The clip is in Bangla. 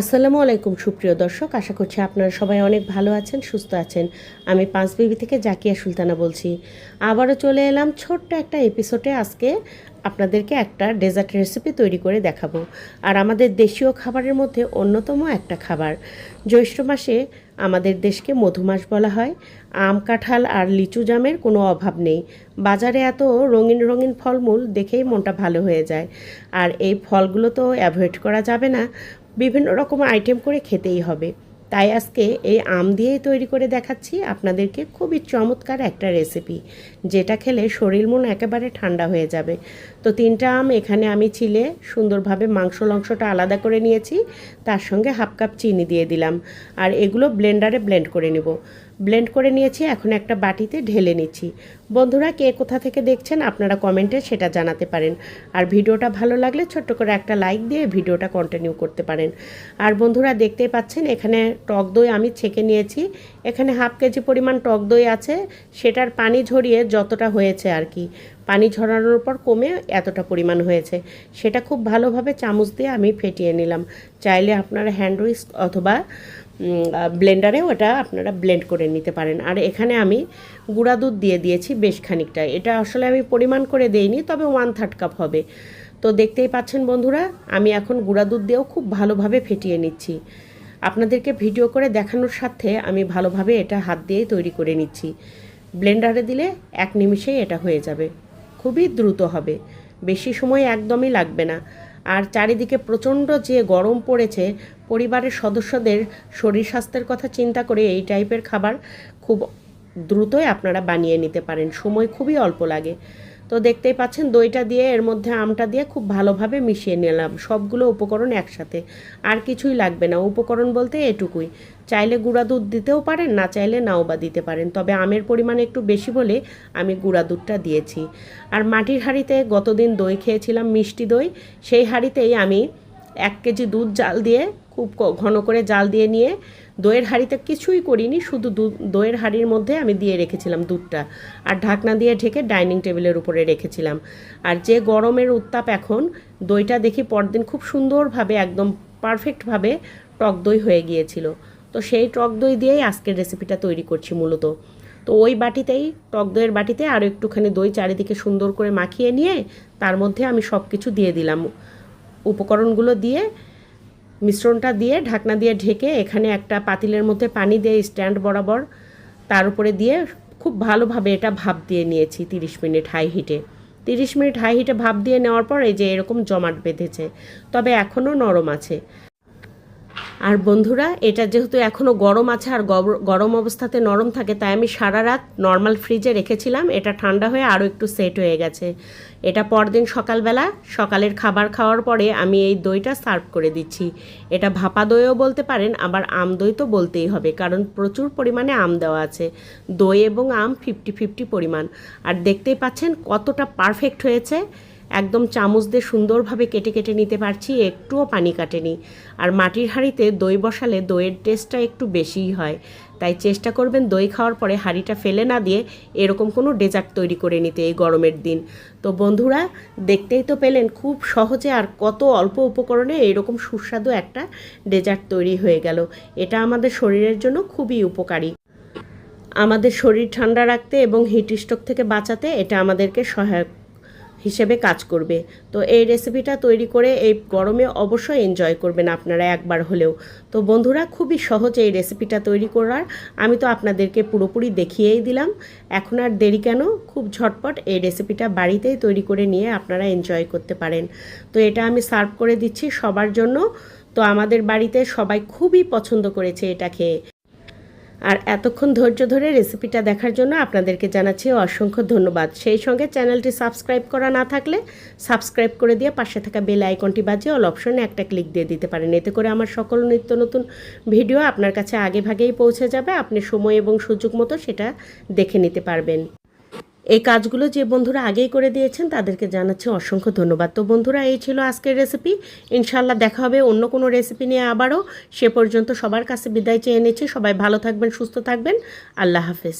আসসালামু আলাইকুম, সুপ্রিয় দর্শক। আশা করছি আপনারা সবাই অনেক ভালো আছেন, সুস্থ আছেন। আমি পাঁচ বিবি থেকে জাকিয়া সুলতানা বলছি। আবারও চলে এলাম ছোট্ট একটা এপিসোডে আজকে আপনাদেরকে একটা ডেজার্ট রেসিপি তৈরি করে দেখাবো। আর আমাদের দেশীয় খাবারের মধ্যে অন্যতম একটা খাবার। জ্যৈষ্ঠ মাসে আমাদের দেশকে মধুমাস বলা হয়। আম, কাঁঠাল আর লিচু জামের কোনো অভাব নেই। বাজারে এত রঙিন রঙিন ফলমূল দেখেই মনটা ভালো হয়ে যায়। আর এই ফলগুলো তো অ্যাভয়েড করা যাবে না। বিভিন্ন রকম আইটেম করে খেতেই হবে। তাই আজকে এই আম দিয়েই তৈরি করে দেখাচ্ছি আপনাদেরকে খুবই চমৎকার একটা রেসিপি যেটা খেলে শরীর মন একেবারে ঠান্ডা হয়ে যাবে। তো তিনটা আম এখানে আমি ছিলে সুন্দরভাবে মাংস লংসটা আলাদা করে নিয়েছি। তার সঙ্গে হাফ কাপ চিনি দিয়ে দিলাম। আর এগুলো ব্লেন্ডারে ব্লেন্ড করে নেব। ব্লেন্ড করে নিয়েছি, এখন একটা বাটিতে ঢেলে নিচ্ছি। বন্ধুরা, কে কোথা থেকে দেখছেন আপনারা কমেন্টে সেটা জানাতে পারেন। আর ভিডিওটা ভালো লাগলে ছোট্ট করে একটা লাইক দিয়ে ভিডিওটা কন্টিনিউ করতে পারেন। আর বন্ধুরা, দেখতেই পাচ্ছেন, এখানে টক দই আমি ছেঁকে নিয়েছি। এখানে হাফ কেজি পরিমাণ টক দই আছে। সেটার পানি ঝরিয়ে যতটা হয়েছে আর কি। পানি ঝরানোর পর কমে এতটা পরিমাণ হয়েছে। সেটা খুব ভালোভাবে চামচ দিয়ে আমি ফেটিয়ে নিলাম। চাইলে আপনারা হ্যান্ড উইস্ক অথবা ব্লেন্ডারেও এটা আপনারা ব্লেন্ড করে নিতে পারেন। আর এখানে আমি গুঁড়া দুধ দিয়ে দিয়েছি বেশ খানিকটা। এটা আসলে আমি পরিমাণ করে দেইনি, তবে ওয়ান থার্ড কাপ হবে। তো দেখতেই পাচ্ছেন বন্ধুরা, আমি এখন গুঁড়া দুধ দিয়েও খুব ভালোভাবে ফেটিয়ে নিচ্ছি। আপনাদেরকে ভিডিও করে দেখানোর সাথে আমি ভালোভাবে এটা হাত দিয়েই তৈরি করে নিচ্ছি। ব্লেন্ডারে দিলে এক নিমিষেই এটা হয়ে যাবে। খুবই দ্রুত হবে। বেশি সময় একদমই লাগবে না। আর চারিদিকে প্রচণ্ড যে গরম পড়েছে, পরিবারের সদস্যদের শরীর স্বাস্থ্যের কথা চিন্তা করে এই টাইপের খাবার খুব দ্রুতই আপনারা বানিয়ে নিতে পারেন। সময় খুবই অল্প লাগে। তো দেখতেই পাচ্ছেন দইটা দিয়ে, এর মধ্যে আমটা দিয়ে খুব ভালোভাবে মিশিয়ে নিলাম। সবগুলো উপকরণ একসাথে। আর কিছুই লাগবে না। উপকরণ বলতে এটুকুই। চাইলে গুঁড়া দুধ দিতেও পারেন, না চাইলে নাও বা দিতে পারেন। তবে আমের পরিমাণ একটু বেশি বলে আমি গুঁড়া দুধটা দিয়েছি। আর মাটির হাঁড়িতে গতদিন দই খেয়েছিলাম মিষ্টি দই। সেই হাঁড়িতেই আমি এক কেজি দুধ জাল দিয়ে খুব ঘন করে জাল দিয়ে নিয়ে দইয়ের হাঁড়িতে কিছুই করিনি, শুধু দইয়ের হাঁড়ির মধ্যে আমি দিয়ে রেখেছিলাম দুধটা। আর ঢাকনা দিয়ে ঢেকে ডাইনিং টেবিলের উপরে রেখেছিলাম। আর যে গরমের উত্তাপ এখন, দইটা দেখি পরদিন খুব সুন্দরভাবে, একদম পারফেক্টভাবে টক দই হয়ে গিয়েছিল। তো সেই টক দই দিয়েই আজকের রেসিপিটা তৈরি করছি মূলত। তো ওই বাটিতেই, টক দইয়ের বাটিতে আরও একটুখানি দই চারিদিকে সুন্দর করে মাখিয়ে নিয়ে, তার মধ্যে আমি সব কিছু দিয়ে দিলাম। উপকরণগুলো দিয়ে মিশ্রণটা দিয়ে, ঢাকনা দিয়ে ঢেকে এখানে একটা পাতিলের মধ্যে পানি দিয়ে স্ট্যান্ড বরাবর তার উপরে দিয়ে খুব ভালোভাবে এটা ভাপ দিয়ে নিয়েছি তিরিশ মিনিট হাই হিটে। তিরিশ মিনিট হাই হিটে ভাপ দিয়ে নেওয়ার পর এই যে এরকম জমাট বেঁধেছে, তবে এখনও নরম আছে। আর বন্ধুরা, এটা যেহেতু এখনও গরম আছে আর গরম অবস্থাতে নরম থাকে, তাই আমি সারা রাত নর্মাল ফ্রিজে রেখেছিলাম, এটা ঠান্ডা হয়ে আরও একটু সেট হয়ে গেছে। এটা পরদিন সকালবেলা, সকালের খাবার খাওয়ার পরে আমি এই দইটা সার্ভ করে দিচ্ছি। এটা ভাপা দইও বলতে পারেন, আবার আম দই তো বলতেই হবে, কারণ প্রচুর পরিমাণে আম দেওয়া আছে। দই এবং আম ফিফটি ফিফটি পরিমাণ। আর দেখতেই পাচ্ছেন কতটা পারফেক্ট হয়েছে। একদম চামচ দিয়ে সুন্দরভাবে কেটে কেটে নিতে পারছি, একটুও পানি কাটেনি। আর মাটির হাঁড়িতে দই বসালে দইয়ের টেস্টটা একটু বেশিই হয়। তাই চেষ্টা করবেন দই খাওয়ার পরে হাঁড়িটা ফেলে না দিয়ে এরকম কোনো ডেজার্ট তৈরি করে নিতে এই গরমের দিন। তো বন্ধুরা, দেখতেই তো পেলেন খুব সহজে আর কত অল্প উপকরণে এরকম সুস্বাদু একটা ডেজার্ট তৈরি হয়ে গেল। এটা আমাদের শরীরের জন্য খুবই উপকারী। আমাদের শরীর ঠান্ডা রাখতে এবং হিট স্ট্রোক থেকে বাঁচাতে এটা আমাদেরকে সহায়ক হিসেবে কাজ করবে। তো এই রেসিপিটা তৈরি করে এই গরমে অবশ্যই এনজয় করবেন আপনারা একবার হলেও। তো বন্ধুরা, খুবই সহজ এই রেসিপিটা তৈরি করার। আমি তো আপনাদেরকে পুরোপুরি দেখিয়েই দিলাম। এখন আর দেরি কেন? খুব ঝটপট এই রেসিপিটা বাড়িতেই তৈরি করে নিয়ে আপনারা এনজয় করতে পারেন। তো এটা আমি সার্ভ করে দিচ্ছি সবার জন্য। তো আমাদের বাড়িতে সবাই খুবই পছন্দ করেছে এটা খেয়ে। আর এতক্ষণ ধৈর্য ধরে রেসিপিটা দেখার জন্য আপনাদেরকে জানাচ্ছি অসংখ্য ধন্যবাদ। সেই সঙ্গে চ্যানেলটি সাবস্ক্রাইব করা না থাকলে সাবস্ক্রাইব করে দিয়ে পাশে থাকা বেল আইকনটি বাজিয়ে অল অপশনে একটা ক্লিক দিয়ে দিতে পারেন। এতে করে আমার সকল নিত্য নতুন ভিডিও আপনার কাছে আগেভাগেই পৌঁছে যাবে। আপনি সময় এবং সুযোগ মতো সেটা দেখে নিতে পারবেন। এই কাজগুলো যে বন্ধুরা আগেই করে দিয়েছেন, তাদেরকে জানাচ্ছি অসংখ্য ধন্যবাদ। তো বন্ধুরা, এই ছিল আজকের রেসিপি ইনশাল্লাহ দেখা হবে অন্য কোনো রেসিপি নিয়ে আবারও। সে পর্যন্ত সবার কাছে বিদায় চেয়ে নিচ্ছি। সবাই ভালো থাকবেন, সুস্থ থাকবেন। আল্লাহ হাফেজ।